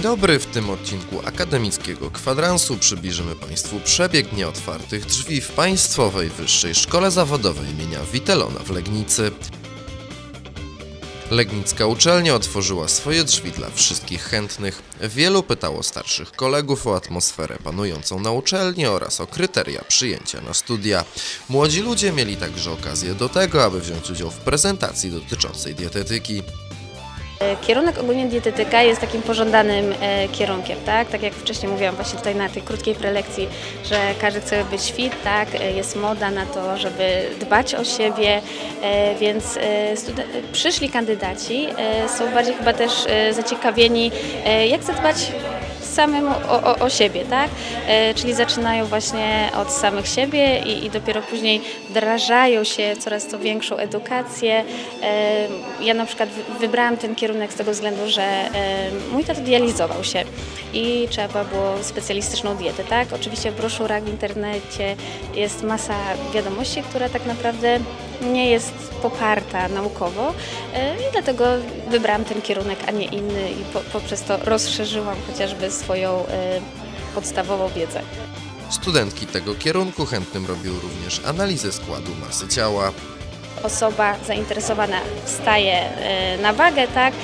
dobry, w tym odcinku akademickiego kwadransu przybliżymy Państwu przebieg nieotwartych drzwi w Państwowej Wyższej Szkole Zawodowej imienia Witelona w Legnicy. Legnicka uczelnia otworzyła swoje drzwi dla wszystkich chętnych. Wielu pytało starszych kolegów o atmosferę panującą na uczelni oraz o kryteria przyjęcia na studia. Młodzi ludzie mieli także okazję do tego, aby wziąć udział w prezentacji dotyczącej dietetyki. Kierunek ogólnie dietetyka jest takim pożądanym e, kierunkiem, tak? Tak jak wcześniej mówiłam właśnie tutaj na tej krótkiej prelekcji, że każdy chce być fit, tak? E, Jest moda na to, żeby dbać o siebie, e, więc e, e, przyszli kandydaci e, są bardziej chyba też e, zaciekawieni, e, jak zadbać samemu o, o, o siebie, tak? E, czyli zaczynają właśnie od samych siebie i, i dopiero później wdrażają się coraz to większą edukację. E, ja na przykład wy- wybrałam ten kierunek z tego względu, że e, mój tato dializował się i trzeba było specjalistyczną dietę, tak? Oczywiście w broszurach w internecie jest masa wiadomości, która tak naprawdę nie jest poparta naukowo e, i dlatego wybrałam ten kierunek, a nie inny i po, poprzez to rozszerzyłam chociażby swoją e, podstawową wiedzę. Studentki tego kierunku chętnym robią również analizę składu masy ciała. Osoba zainteresowana wstaje e, na wagę, tak,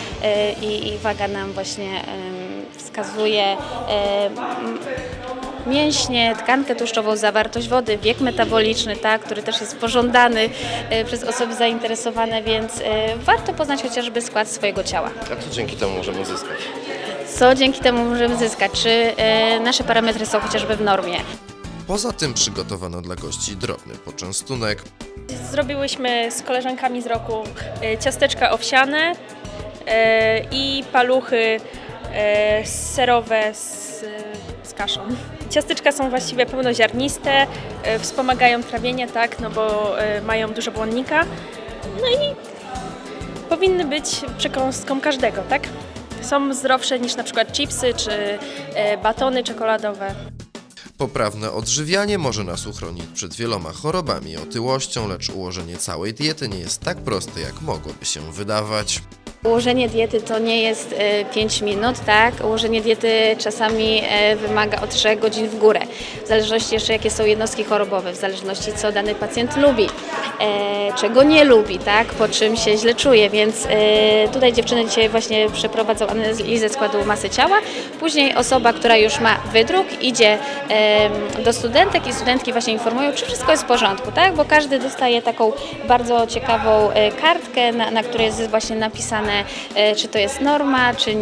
i, i waga nam właśnie wskazuje mięśnie, tkankę tłuszczową, zawartość wody, wiek metaboliczny, tak, który też jest pożądany e, przez osoby zainteresowane, więc e, warto poznać chociażby skład swojego ciała. A co dzięki temu możemy uzyskać? Co dzięki temu możemy zyskać? Czy e, nasze parametry są chociażby w normie? Poza tym przygotowano dla gości drobny poczęstunek. Zrobiłyśmy z koleżankami z roku ciasteczka owsiane i paluchy serowe z, z kaszą. Ciasteczka są właściwie pełnoziarniste, e, wspomagają trawienie, tak, no bo e, mają dużo błonnika. No i powinny być przekąską każdego, tak? Są zdrowsze niż na przykład chipsy czy e, batony czekoladowe. Poprawne odżywianie może nas uchronić przed wieloma chorobami i otyłością, lecz ułożenie całej diety nie jest tak proste, jak mogłoby się wydawać. Ułożenie diety to nie jest 5 minut, tak? Ułożenie diety czasami e, wymaga od 3 godzin w górę. W zależności jeszcze jakie są jednostki chorobowe, w zależności co dany pacjent lubi, e, czego nie lubi, tak? Po czym się źle czuje, więc e, tutaj dziewczyny dzisiaj właśnie przeprowadzą analizę składu masy ciała. Później osoba, która już ma wydruk, idzie do studentek i studentki właśnie informują, czy wszystko jest w porządku, tak? Bo każdy dostaje taką bardzo ciekawą e, kartkę, na, na której jest właśnie napisane, e, czy to jest norma, czy e,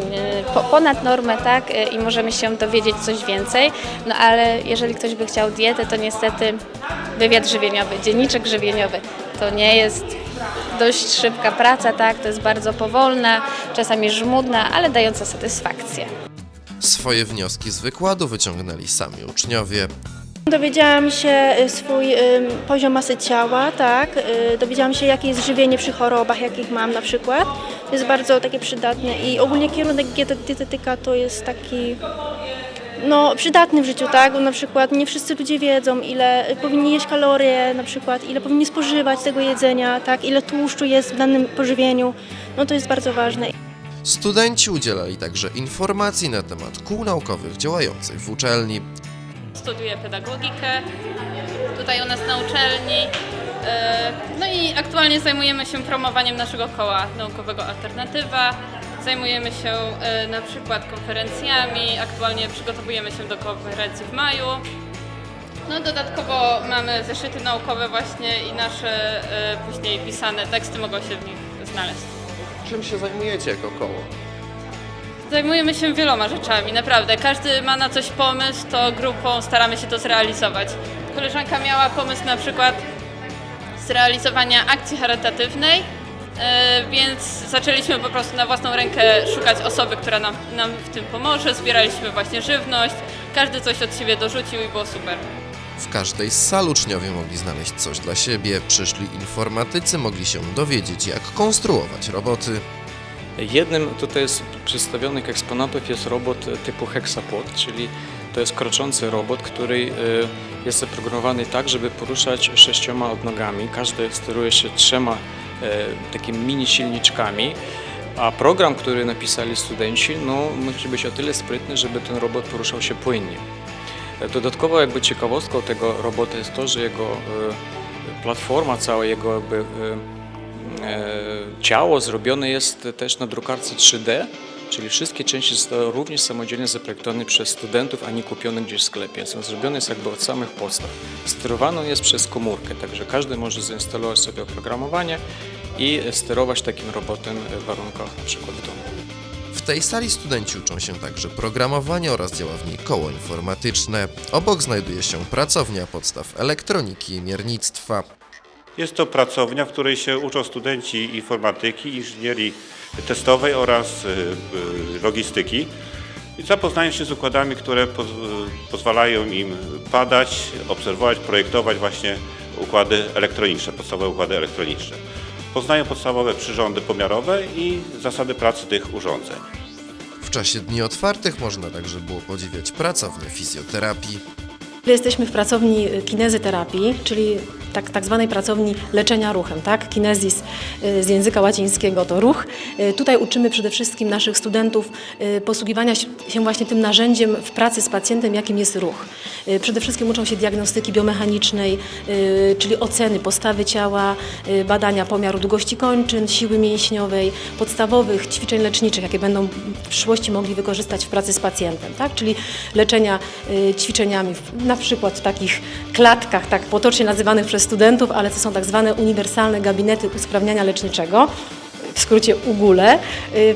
po, ponad normę, tak? E, I możemy się dowiedzieć coś więcej. No ale jeżeli ktoś by chciał dietę, to niestety wywiad żywieniowy, dzienniczek żywieniowy, to nie jest dość szybka praca, tak? To jest bardzo powolna, czasami żmudna, ale dająca satysfakcję. Swoje wnioski z wykładu wyciągnęli sami uczniowie. Dowiedziałam się y, swój poziom masy ciała, tak. y, Dowiedziałam się, jakie jest żywienie przy chorobach, jakich mam na przykład. To jest bardzo takie przydatne i ogólnie kierunek diete- dietetyka to jest taki no, przydatny w życiu, tak? Bo na przykład nie wszyscy ludzie wiedzą, ile powinni jeść kalorie, na przykład ile powinni spożywać tego jedzenia, tak? Ile tłuszczu jest w danym pożywieniu. No to jest bardzo ważne. Studenci udzielali także informacji na temat kół naukowych działających w uczelni. studiuję pedagogikę tutaj u nas na uczelni. E, No i aktualnie zajmujemy się promowaniem naszego koła naukowego Alternatywa. Zajmujemy się e, na przykład konferencjami. Aktualnie przygotowujemy się do konferencji w maju. No dodatkowo mamy zeszyty naukowe właśnie i nasze e, później pisane teksty mogą się w nich znaleźć. Czym się zajmujecie jako koło? Zajmujemy się wieloma rzeczami, naprawdę. Każdy ma na coś pomysł, to grupą staramy się to zrealizować. Koleżanka miała pomysł na przykład zrealizowania akcji charytatywnej, więc zaczęliśmy po prostu na własną rękę szukać osoby, która nam, nam w tym pomoże. Zbieraliśmy właśnie żywność, każdy coś od siebie dorzucił i było super. W każdej z sal uczniowie mogli znaleźć coś dla siebie, przyszli informatycy mogli się dowiedzieć, jak konstruować roboty. Jednym tutaj z przedstawionych eksponatów jest robot typu Hexapod, czyli to jest kroczący robot, który e, jest zaprogramowany tak, żeby poruszać sześcioma odnogami. Każdy steruje się trzema e, takimi mini silniczkami. A program, który napisali studenci, no, musi być o tyle sprytny, żeby ten robot poruszał się płynnie. Dodatkowo jakby ciekawostką tego robota jest to, że jego e, platforma, całe jego jakby e, e, ciało zrobione jest też na drukarce 3D, czyli wszystkie części zostały również samodzielnie zaprojektowane przez studentów, a nie kupione gdzieś w sklepie. Są zrobione jest jakby od samych podstaw. Sterowane jest przez komórkę, także każdy może zainstalować sobie oprogramowanie i sterować takim robotem w warunkach na przykład w domu. W tej sali studenci uczą się także programowania oraz działa w niej koło informatyczne. Obok znajduje się pracownia podstaw elektroniki i miernictwa. Jest to pracownia, w której się uczą studenci informatyki, inżynierii testowej oraz y, y, logistyki. I zapoznają się z układami, które poz, pozwalają im badać, obserwować, projektować właśnie układy elektroniczne, podstawowe układy elektroniczne. Poznają podstawowe przyrządy pomiarowe i zasady pracy tych urządzeń. W czasie dni otwartych można także było podziwiać pracownię fizjoterapii. Jesteśmy w pracowni kinezyterapii, czyli tak, tak zwanej pracowni leczenia ruchem, tak? Kinezis y, z języka łacińskiego to ruch. Y, Tutaj uczymy przede wszystkim naszych studentów y, posługiwania się właśnie tym narzędziem w pracy z pacjentem, jakim jest ruch. Przede wszystkim uczą się diagnostyki biomechanicznej, czyli oceny postawy ciała, badania pomiaru długości kończyn, siły mięśniowej, podstawowych ćwiczeń leczniczych, jakie będą w przyszłości mogli wykorzystać w pracy z pacjentem, tak? czyli leczenia ćwiczeniami, na przykład w takich klatkach, tak potocznie nazywanych przez studentów, ale to są tak zwane uniwersalne gabinety usprawniania leczniczego, w skrócie UGULE, y,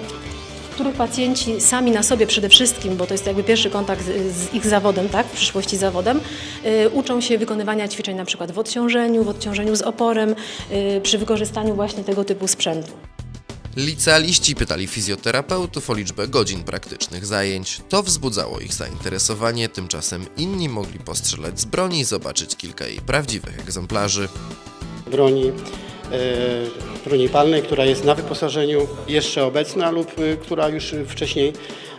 których pacjenci sami na sobie przede wszystkim, bo to jest jakby pierwszy kontakt z, z ich zawodem, tak, w przyszłości zawodem, y, uczą się wykonywania ćwiczeń na przykład w odciążeniu, w odciążeniu z oporem, y, przy wykorzystaniu właśnie tego typu sprzętu. Licealiści pytali fizjoterapeutów o liczbę godzin praktycznych zajęć. To wzbudzało ich zainteresowanie, tymczasem inni mogli postrzelać z broni i zobaczyć kilka jej prawdziwych egzemplarzy. broni, e, broni palnej, która jest na wyposażeniu jeszcze obecna lub e, która już wcześniej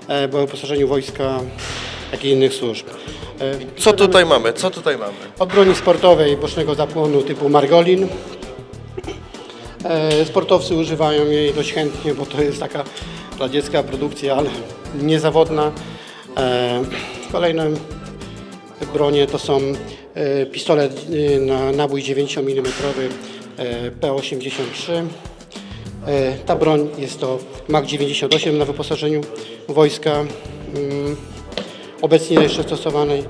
e, była w wyposażeniu wojska, jak i innych służb. E, Co tutaj mamy? Co tutaj mamy? Od broni sportowej bocznego zapłonu typu Margolin. E, Sportowcy używają jej dość chętnie, bo to jest taka dla dziecka produkcja, ale niezawodna. E, Kolejne bronie to są e, pistolet na nabój 9 mm e, P83. E, Ta broń jest to MAG 98 na wyposażeniu wojska mm, obecnie jeszcze stosowanej.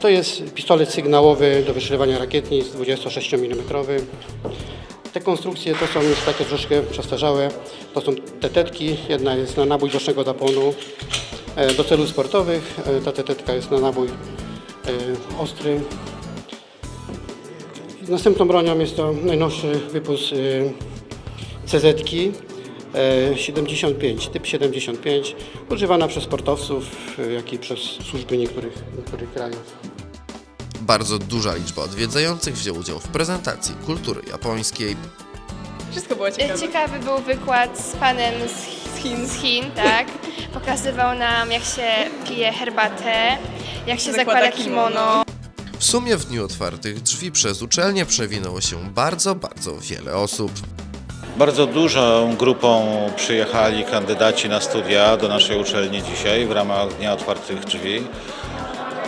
To jest pistolet sygnałowy do wystrzeliwania rakietnic 26 mm. Te konstrukcje to są już takie troszkę przestarzałe. To są te tetki. Jedna jest na nabój bocznego zapłonu e, do celów sportowych. E, Ta tetetka jest na nabój e, ostry. Następną bronią jest to najnowszy wypust CZ 75, typ 75, używana przez sportowców, jak i przez służby niektórych, niektórych krajów. Bardzo duża liczba odwiedzających wziął udział w prezentacji kultury japońskiej. Wszystko było ciekawe. Ciekawy był wykład z panem z Chin, z Chin tak? Pokazywał nam, jak się pije herbatę, jak się zakłada kimono. W sumie w dniu otwartych drzwi przez uczelnię przewinęło się bardzo, bardzo wiele osób. Bardzo dużą grupą przyjechali kandydaci na studia do naszej uczelni dzisiaj w ramach Dnia Otwartych Drzwi.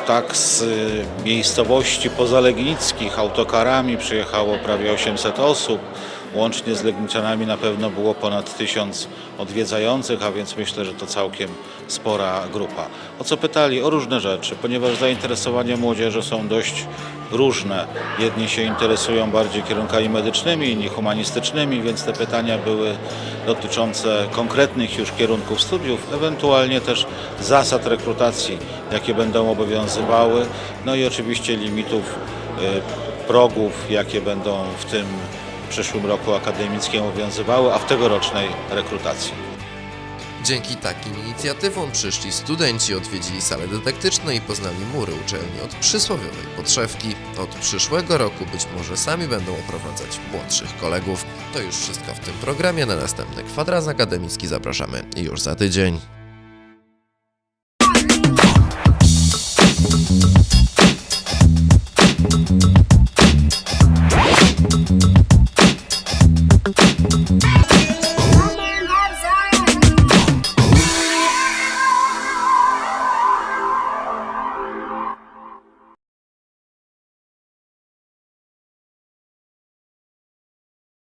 Tak z y, miejscowości pozalegnickich autokarami przyjechało prawie 800 osób. Łącznie z Legnicjanami na pewno było ponad 1000 odwiedzających, a więc myślę, że to całkiem spora grupa. O co pytali? O różne rzeczy, ponieważ zainteresowania młodzieży są dość różne. Jedni się interesują bardziej kierunkami medycznymi, inni humanistycznymi, więc te pytania były dotyczące konkretnych już kierunków studiów, ewentualnie też zasad rekrutacji, jakie będą obowiązywały, no i oczywiście limitów y, progów, jakie będą w tym przyszłym roku akademickim obowiązywały, a w tegorocznej rekrutacji. Dzięki takim inicjatywom przyszli studenci, odwiedzili sale dydaktyczne i poznali mury uczelni od przysłowiowej podszewki. Od przyszłego roku być może sami będą oprowadzać młodszych kolegów. To już wszystko w tym programie. Na następny kwadrans akademicki zapraszamy już za tydzień.